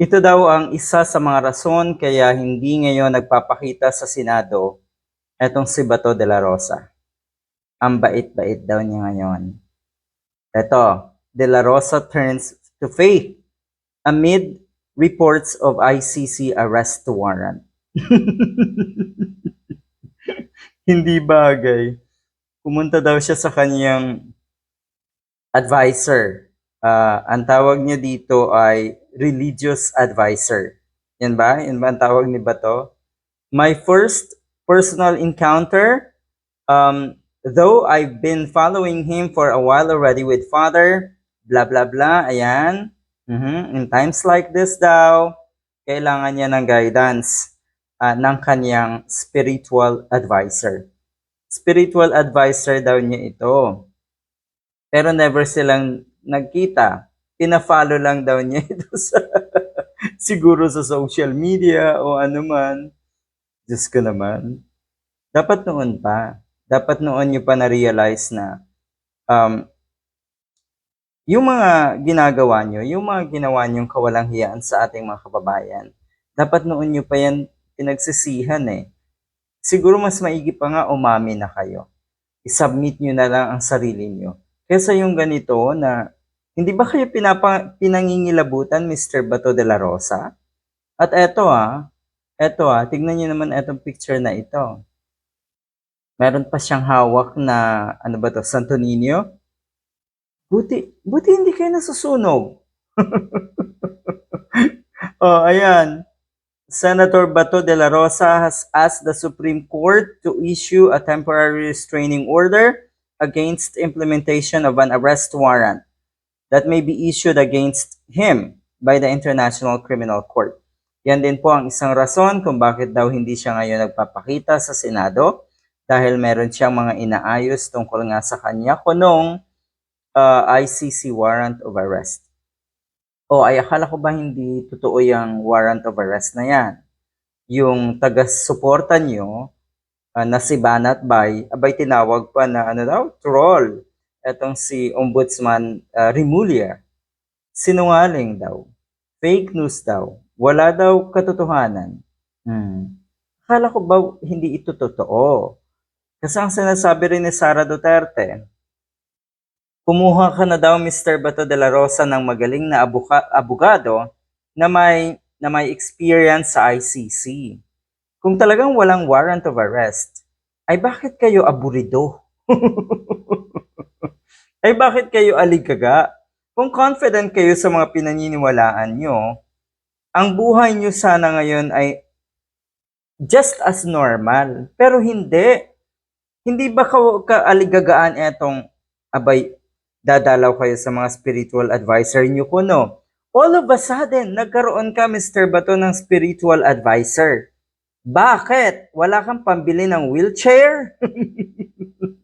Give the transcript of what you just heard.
Ito daw ang isa sa mga rason kaya hindi ngayon nagpapakita sa Senado etong si Bato de la Rosa. Ang bait-bait daw niya ngayon. Ito, de la Rosa turns to faith amid reports of ICC arrest warrant. hindi bagay. Pumunta daw siya sa kanyang advisor. Ah, ang tawag niya dito ay religious advisor. Yan ba? Yan ba ang tawag ni Bato? My first personal encounter, um, though I've been following him for a while already with Father, blah, blah, blah, ayan. Mhm. In times like this daw, kailangan niya ng guidance ah, ng kanyang spiritual advisor. Spiritual advisor daw niya ito. Pero never silang nagkita. Pina-follow lang daw niya ito sa siguro sa social media o ano man. Diyos ko naman. Dapat noon pa. Dapat noon nyo pa na-realize na um, yung mga ginagawa nyo, yung mga ginawa nyong kawalang hiyaan sa ating mga kababayan, dapat noon nyo pa yan pinagsisihan eh. Siguro mas maigi pa nga umami na kayo. I-submit nyo na lang ang sarili nyo. Kesa yung ganito na, hindi ba kayo pinapa, pinangingilabutan, Mr. Bato de la Rosa? At eto ah, eto ah, tignan nyo naman etong picture na ito. Meron pa siyang hawak na, ano ba to, Santo Niño? Buti, buti hindi kayo nasusunog. oh, ayan. Senator Bato de la Rosa has asked the Supreme Court to issue a temporary restraining order against implementation of an arrest warrant that may be issued against him by the International Criminal Court. Yan din po ang isang rason kung bakit daw hindi siya ngayon nagpapakita sa Senado dahil meron siyang mga inaayos tungkol nga sa kanya kunong uh, ICC warrant of arrest. O ay akala ko ba hindi totoo yung warrant of arrest na yan? Yung taga-suporta nyo uh, na si Banat Bay, abay tinawag pa na ano daw, troll. Etong si Ombudsman uh, Remulla. Sinungaling daw. Fake news daw. Wala daw katotohanan. Hmm. Akala ko ba hindi ito totoo? Kasi ang sinasabi rin ni Sara Duterte, kumuha ka na daw Mr. Bato de la Rosa ng magaling na abuka, abogado na may na may experience sa ICC. Kung talagang walang warrant of arrest, ay bakit kayo aburido? ay bakit kayo aligaga? Kung confident kayo sa mga pinaniniwalaan nyo, ang buhay nyo sana ngayon ay just as normal. Pero hindi. Hindi ba ka kaaligagaan etong abay dadalaw kayo sa mga spiritual advisor nyo ko, no? All of a sudden, nagkaroon ka, Mr. Bato, ng spiritual advisor. Bakit? Wala kang pambili ng wheelchair?